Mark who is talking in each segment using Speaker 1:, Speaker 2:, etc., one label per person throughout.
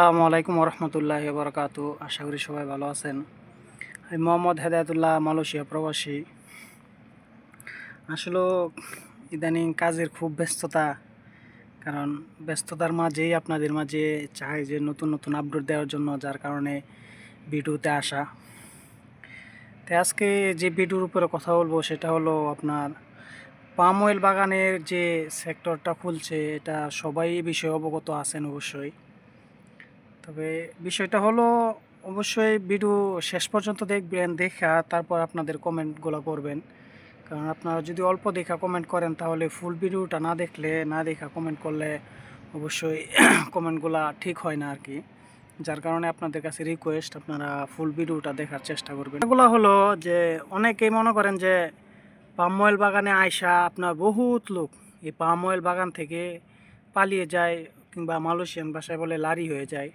Speaker 1: আসসালামু আলাইকুম রহমতুল্লাহ বরকাত আশা করি সবাই ভালো আছেন। আমি মোহাম্মদ হেদায়তুল্লাহ, মালয়েশিয়া প্রবাসী। আসলে ইদানিং কাজের খুব ব্যস্ততা, কারণ ব্যস্ততার মাঝেই আপনাদের মাঝে চাই যে নতুন নতুন আপডেট দেওয়ার জন্য, যার কারণে ভিডিওতে আসা। তো আজকে যে ভিডিওর উপরে কথা বলব, সেটা হলো আপনার পাম অয়েল বাগানের যে সেক্টরটা খুলছে, এটা সবাই বিষয়ে অবগত আছেন অবশ্যই। তবে বিষয়টা হলো, অবশ্যই ভিডিও শেষ পর্যন্ত দেখবেন, দেখা, তারপর আপনাদের কমেন্টগুলো করবেন। কারণ আপনারা যদি অল্প দেখা কমেন্ট করেন, তাহলে ফুল ভিডিওটা না দেখলে, না দেখা কমেন্ট করলে অবশ্যই কমেন্টগুলা ঠিক হয় না আর কি যার কারণে আপনাদের কাছে রিকোয়েস্ট আপনারা ফুল ভিডিওটা দেখার চেষ্টা করবেন। এগুলো হলো যে, অনেকেই মনে করেন যে, পাম অয়েল বাগানে আয়সা আপনার বহুত লোক। এই পাম অয়েল বাগান থেকে পালিয়ে যায় কিংবা মালয়েশিয়ান ভাষায় বলে লারি হয়ে যায়।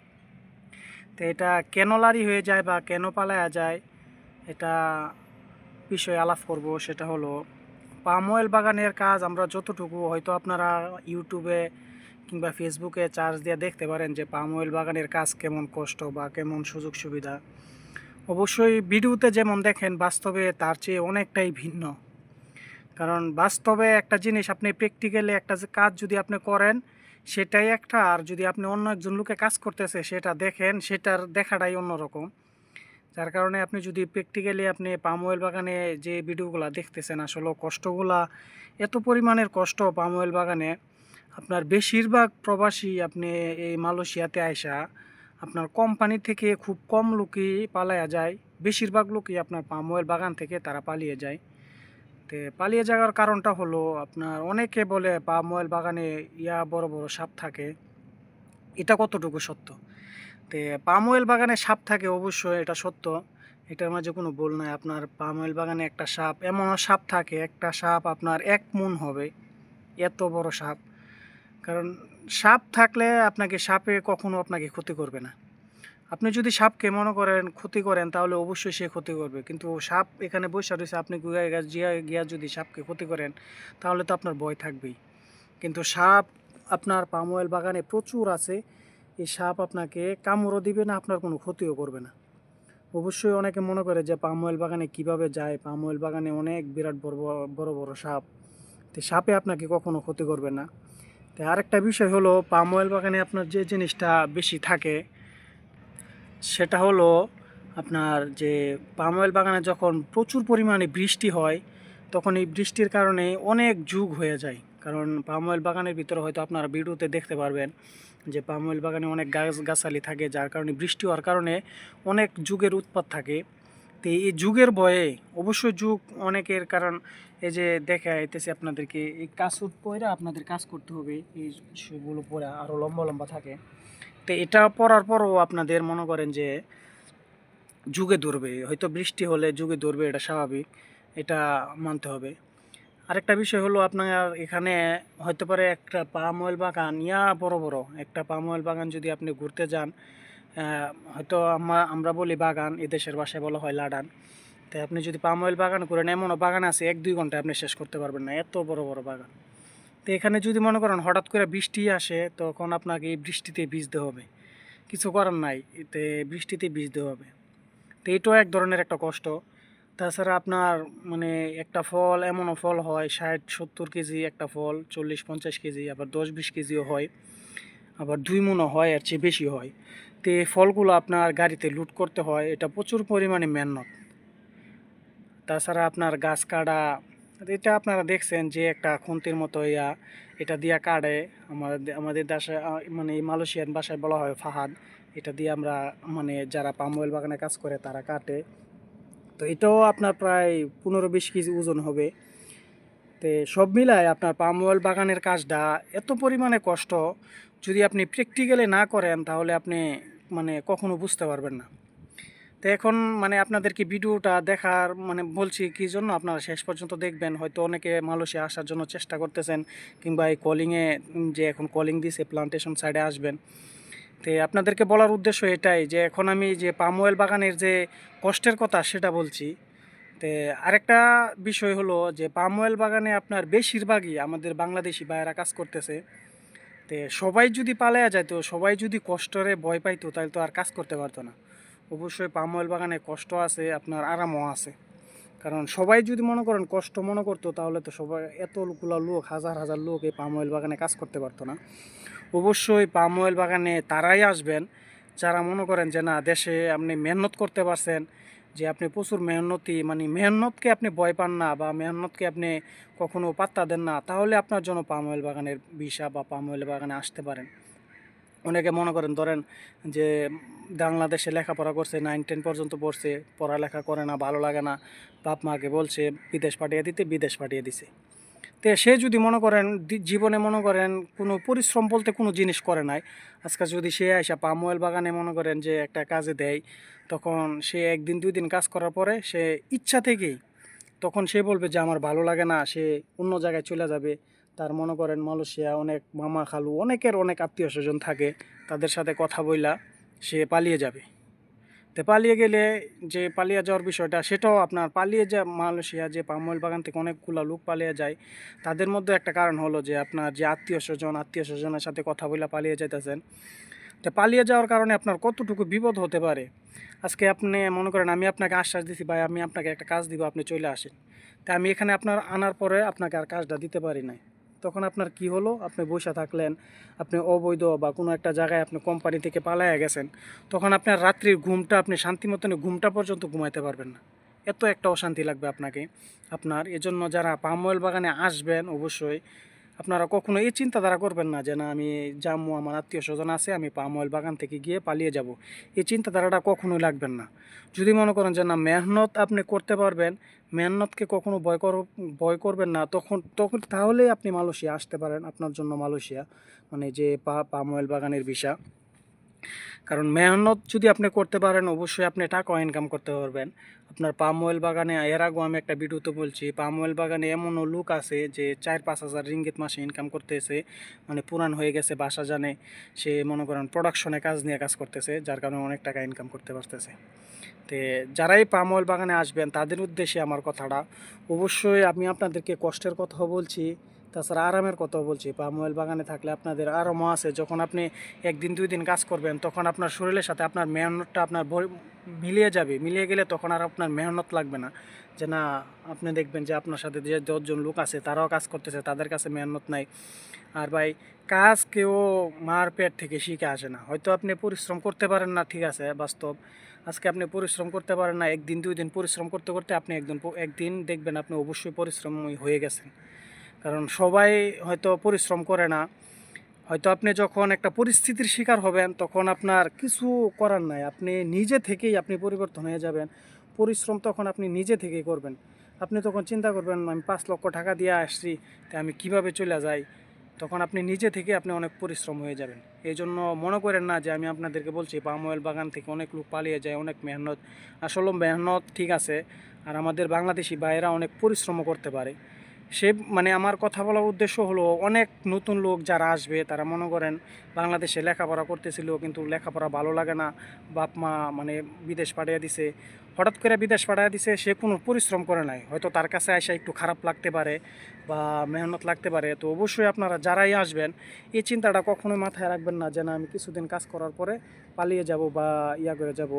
Speaker 1: তো এটা কেন লারি হয়ে যায় বা কেন পালায়া যায়, এটা বিষয়ে আলাপ করব। সেটা হলো পাম অয়েল বাগানের কাজ আমরা যতটুকু হয়তো আপনারা ইউটিউবে কিংবা ফেসবুকে চার্জ দিয়ে দেখতে পারেন যে পাম অয়েল বাগানের কাজ কেমন কষ্ট বা কেমন সুযোগ সুবিধা। অবশ্যই ভিডিওতে যেমন দেখেন, বাস্তবে তার চেয়ে অনেকটাই ভিন্ন। কারণ বাস্তবে একটা জিনিস আপনি প্র্যাকটিক্যালি একটা কাজ যদি আপনি করেন সেটাই একটা, আর যদি আপনি অন্য একজন লোকে কাজ করতেছে সেটা দেখেন, সেটার দেখাটাই অন্যরকম। যার কারণে আপনি যদি প্র্যাকটিক্যালি আপনি পাম অয়েল বাগানে যে ভিডিওগুলো দেখতেছেন, আসলে কষ্টগুলা, এত পরিমাণের কষ্ট পাম অয়েল বাগানে, আপনার বেশিরভাগ প্রবাসী আপনি এই মালয়েশিয়াতে আইসা, আপনার কোম্পানি থেকে খুব কম লোকই পালায়া যায়, বেশিরভাগ লোকই আপনার পাম অয়েল বাগান থেকে তারা পালিয়ে যায়। তে পালিয়ে যাওয়ার কারণটা হলো আপনার অনেকে বলে পাম অয়েল বাগানে ইয়া বড় বড় সাপ থাকে। এটা কতটুকু সত্য? তে পাম অয়েল বাগানে সাপ থাকে অবশ্যই এটা সত্য। এটার মাঝে কোনো বল নাই। আপনার পাম অয়েল বাগানে একটা সাপ এমন সাপ থাকে, একটা সাপ আপনার এক মন হবে, এত বড় সাপ। কারণ সাপ থাকলে আপনাকে সাপে কখনো আপনাকে ক্ষতি করবে না। আপনি যদি সাপকে মনে করেন ক্ষতি করেন, তাহলে অবশ্যই সে ক্ষতি করবে। কিন্তু সাপ এখানে বসে রয়েছে, আপনি গুয়া গিয়া যদি সাপকে ক্ষতি করেন, তাহলে তো আপনার ভয় থাকবেই। কিন্তু সাপ আপনার পাম অয়েল বাগানে প্রচুর আছে, এই সাপ আপনাকে কামড়ও দিবে না, আপনার কোনো ক্ষতিও করবে না। অবশ্যই অনেকে মনে করে যে পাম অয়েল বাগানে কীভাবে যায়? পাম অয়েল বাগানে অনেক বিরাট বড় বড়- বড় বড় সাপ। তো সাপে আপনাকে কখনো ক্ষতি করবে না। তো আরেকটা বিষয় হলো পাম অয়েল বাগানে আপনার যে জিনিসটা বেশি থাকে সেটা হলো আপনার যে পাম অয়েল বাগানে যখন প্রচুর পরিমাণে বৃষ্টি হয়, তখন এই বৃষ্টির কারণে অনেক যুগ হয়ে যায়। কারণ পাম অয়েল বাগানের ভিতরে হয়তো আপনারা ভিডিওতে দেখতে পারবেন যে পাম অয়েল বাগানে অনেক গাছ গাছালি থাকে, যার কারণে বৃষ্টি হওয়ার কারণে অনেক যুগের উৎপাদ থাকে। তো এই যুগের ভয়ে, অবশ্যই যুগ অনেকের কারণ, এই যে দেখা যাইতেছে আপনাদেরকে, এই কাসুট পরে আপনাদের কাজ করতে হবে, এই সেগুলো পরে আরও লম্বা লম্বা থাকে। তো এটা পরার পরও আপনাদের মনে করেন যে যুগে ধরবে, হয়তো বৃষ্টি হলে যুগে ধরবে, এটা স্বাভাবিক, এটা মানতে হবে। আরেকটা বিষয় হলো আপনার এখানে হয়তো পারে একটা পাম অয়েল বাগান, ইয়া বড় বড়, একটা পাম অয়েল বাগান যদি আপনি ঘুরতে যান হয়তো আমরা আমরা বলি বাগান এদেশের ভাষায় বলা হয় লাডান। তাই আপনি যদি পাম অয়েল বাগান করেন, এমনও বাগান আছে, এক দুই ঘন্টায় আপনি শেষ করতে পারবেন না, এত বড় বড় বাগান। তো এখানে যদি মনে করেন হঠাৎ করে বৃষ্টি আসে, তখন আপনাকে এই বৃষ্টিতে ভিজতে হবে। কিছু করার নাই, এতে বৃষ্টিতে ভিজতে হবে। তো এটাও এক ধরনের একটা কষ্ট। তাছাড়া আপনার মানে একটা ফল এমনও ফল হয়, ষাট, সত্তর কেজি একটা ফল, চল্লিশ, পঞ্চাশ কেজি, আবার দশ, বিশ কেজিও হয়, আবার দুই মনও হয় আর চেয়ে বেশি হয়। তো এই ফলগুলো আপনার গাড়িতে লুট করতে হয়, এটা প্রচুর পরিমাণে মেহনত। তাছাড়া আপনার গাছ কাটা এটা আপনারা দেখছেন যে একটা খুন্তির মতো ইয়া, এটা দিয়া কাটে আমাদের আমাদের দেশে মানে এই মালয়েশিয়ান ভাষায় বলা হয় ফাহাদ। এটা দিয়ে আমরা মানে যারা পাম অয়েল বাগানে কাজ করে তারা কাটে। তো এটাও আপনার প্রায় পনেরো বিশ কেজি ওজন হবে। তো সব মিলায় আপনার পাম অয়েল বাগানের কাজটা এত পরিমাণে কষ্ট, যদি আপনি প্র্যাকটিক্যালি না করেন তাহলে আপনি মানে কখনো বুঝতে পারবেন না। তো এখন মানে আপনাদেরকে ভিডিওটা দেখার মানে বলছি কি জন্য আপনারা শেষ পর্যন্ত দেখবেন? হয়তো অনেকে মালয়েশিয়া আসার জন্য চেষ্টা করতেছেন কিংবা এই কলিংয়ে যে এখন কলিং দিছে প্লান্টেশন সাইডে আসবেন। তো আপনাদেরকে বলার উদ্দেশ্য এটাই যে এখন আমি যে পাম অয়েল বাগানের যে কষ্টের কথা সেটা বলছি। তো আরেকটা বিষয় হলো যে পাম অয়েল বাগানে আপনার বেশিরভাগই আমাদের বাংলাদেশি ভাইয়েরা কাজ করতেছে। তে সবাই যদি পালায়া যাইতো, সবাই যদি কষ্টরে ভয় পাইতো, তাহলে তো আর কাজ করতে পারতো না। অবশ্যই পাম অয়েল বাগানে কষ্ট আছে, আপনার আরামও আছে। কারণ সবাই যদি মনে করেন কষ্ট মনে করতো, তাহলে তো সবাই এতগুলো লোক, হাজার হাজার লোক এই পাম অয়েল বাগানে কাজ করতে পারতো না। অবশ্যই পাম অয়েল বাগানে তারাই আসবেন, যারা মনে করেন যে না, দেশে আপনি মেহনত করতে পারছেন, যে আপনি প্রচুর মেহনতি মানে মেহনতকে আপনি ভয় পান না বা মেহনতকে আপনি কখনো পাত্তা দেন না, তাহলে আপনার জন্য পাম অয়েল বাগানের বিষা বা পাম অয়েল বাগানে আসতে পারেন। অনেকে মনে করেন, ধরেন যে বাংলাদেশে লেখাপড়া করছে নাইন টেন পর্যন্ত পড়ছে, পড়ালেখা করে না, ভালো লাগে না, বাপ মাকে বলছে, বিদেশ পাঠিয়ে দিতে, বিদেশ পাঠিয়ে দিছে। তো সে যদি মনে করেন জীবনে মনে করেন কোনো পরিশ্রম বলতে কোনো জিনিস করে নাই। আজকে যদি সে আইসা পাম অয়েল বাগানে মনে করেন যে একটা কাজে দেয়, তখন সে একদিন, দুই দিন কাজ করার পরে সে ইচ্ছা থেকেই, তখন সে বলবে যে, আমার ভালো লাগে না, সে অন্য জায়গায় চলে যাবে। তার মনে করেন মালয়েশিয়া অনেক মামা খালু, অনেকের অনেক আত্মীয় স্বজন থাকে, তাদের সাথে কথা বইলা সে পালিয়ে যাবে। তো পালিয়ে গেলে যে পালিয়ে যাওয়ার বিষয়টা, সেটাও আপনার পালিয়ে যা মালয়েশিয়া যে পামোয়েল বাগান থেকে অনেকগুলো লোক পালিয়ে যায়, তাদের মধ্যে একটা কারণ হলো যে আপনার যে আত্মীয় স্বজন, আত্মীয় স্বজনের সাথে কথা বলে পালিয়ে যেতেছেন তো পালিয়ে যাওয়ার কারণে আপনার কতটুকু বিপদ হতে পারে? আজকে আপনি মনে করেন আমি আপনাকে আশ্বাস দিছি, ভাই আমি আপনাকে একটা কাজ দিব, আপনি চলে আসেন। তা আমি এখানে আপনার আনার পরে আপনাকে আর কাজটা দিতে পারি নাই। তখন আপনার কি হলো? আপনি বসে থাকলেন, আপনি অবৈধ বা কোনো একটা জায়গায় আপনি কোম্পানি থেকে পালাইয়া গেছেন, তখন আপনার রাত্রির ঘুমটা, আপনি শান্তি মতন ঘুমটা পর্যন্ত ঘুমাইতে পারবেন না। এত একটা অশান্তি লাগবে আপনাকে। আপনার, এজন্য যারা পাম অয়েল বাগানে আসবেন অবশ্যই আপনারা কখনো এই চিন্তাধারা করবেন না যে না, আমি জাম্মু আমার আত্মীয় স্বজন আছে, আমি পাম অয়েল বাগান থেকে গিয়ে পালিয়ে যাব। এই চিন্তাধারাটা কখনোই লাগবেন না। যদি মনে করেন যে না, মেহনত আপনি করতে পারবেন, মেহনতকে কখনো ভয় কর, ভয় করবেন না, তখন তখন তাহলেই আপনি মালয়েশিয়া আসতে পারেন, আপনার জন্য মালয়েশিয়া মানে যে পা পাম অয়েল বাগানের ভিসা। কারণ মেহনত যদি আপনি করতে পারেন, অবশ্যই আপনি টাকা ইনকাম করতে পারবেন। আপনার পাম অয়েল বাগানে, এর আগেও আমি একটা ভিডিওতে বলছি, পাম অয়েল বাগানে এমনও লোক আছে যে চার পাঁচ হাজার রিঙ্গিত মাসে ইনকাম করতেছে মানে পুরান হয়ে গেছে, বাসা জানে, সে মনে করেন প্রোডাকশনে কাজ নিয়ে কাজ করতেছে, যার কারণে অনেক টাকা ইনকাম করতে পারতেছে। তে যারাই পাম অয়েল বাগানে আসবেন, তাদের উদ্দেশ্যে আমার কথাটা, অবশ্যই আমি আপনাদেরকে কষ্টের কথাও বলছি। তাছাড়া আরামের কথাও বলছি পাম অয়েল বাগানে থাকলে আপনাদের আরামও আছে। যখন আপনি একদিন, দুই দিন কাজ করবেন, তখন আপনার শরীরের সাথে আপনার মেহনতটা আপনার মিলিয়ে যাবে। মিলিয়ে গেলে তখন আর আপনার মেহনত লাগবে না। যে না, আপনি দেখবেন যে আপনার সাথে যে দশজন লোক আছে, তারাও কাজ করতেছে, তাদের কাছে মেহনত নাই। আর ভাই, কাজ কেউ মার পেট থেকে শিখে আসে না। হয়তো আপনি পরিশ্রম করতে পারেন না, ঠিক আছে, বাস্তব। আজকে আপনি পরিশ্রম করতে পারেন না, একদিন, দুই দিন পরিশ্রম করতে করতে আপনি একদিন একদিন দেখবেন আপনি অবশ্যই পরিশ্রমী হয়ে গেছেন। কারণ সবাই হয়তো পরিশ্রম করে না। হয়তো আপনি যখন একটা পরিস্থিতির শিকার হবেন, তখন আপনার কিছু করার নাই। আপনি নিজে থেকেই আপনি পরিবর্তন হয়ে যাবেন। পরিশ্রম তখন আপনি নিজে থেকেই করবেন। আপনি তখন চিন্তা করবেন, আমি পাঁচ লক্ষ টাকা দিয়ে আসছি তাই আমি কীভাবে চলে যাই? তখন আপনি নিজে থেকে আপনি অনেক পরিশ্রম হয়ে যাবেন। এই জন্য মনে করেন না যে, আমি আপনাদেরকে বলছি পাম অয়েল বাগান থেকে অনেক লোক পালিয়ে যায়, অনেক মেহনত। আসলে মেহনত ঠিক আছে, আর আমাদের বাংলাদেশি ভাইয়েরা অনেক পরিশ্রমও করতে পারে। সে মানে আমার কথা বলার উদ্দেশ্য হলো অনেক নতুন লোক যারা আসবে, তারা মনে করেন বাংলাদেশে লেখাপড়া করতেছিল কিন্তু লেখাপড়া ভালো লাগে না, বাপ মা মানে বিদেশ পাঠিয়ে দিছে। হঠাৎ করে বিদেশ পাঠিয়ে দিছে, সে কোনো পরিশ্রম করে নাই। হয়তো তার কাছে আসা একটু খারাপ লাগতে পারে বা মেহনত লাগতে পারে। তো অবশ্যই আপনারা যারাই আসবেন, এই চিন্তাটা কখনোই মাথায় রাখবেন না যে আমি কিছুদিন কাজ করার পরে পালিয়ে যাব বা ইয়া করে যাব।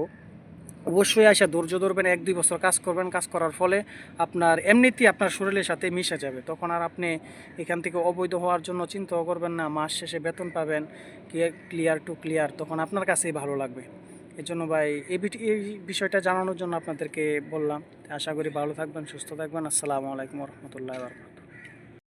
Speaker 1: অবশ্যই আসা ধৈর্য ধরবেন, এক দুই বছর কাজ করবেন, কাজ করার ফলে আপনার এমনিতেই আপনার শরীরের সাথে মিশে যাবে। তখন আর আপনি এখান থেকে অবৈধ হওয়ার জন্য চিন্তাও করবেন না, মাস শেষে বেতন পাবেন, ক্লিয়ার টু ক্লিয়ার, তখন আপনার কাছেই ভালো লাগবে। এই জন্য ভাই, এই এই বিষয়টা জানানোর জন্য আপনাদেরকে বললাম। আশা করি ভালো থাকবেন, সুস্থ থাকবেন। আসসালামু আলাইকুম রহমতুল্লাহ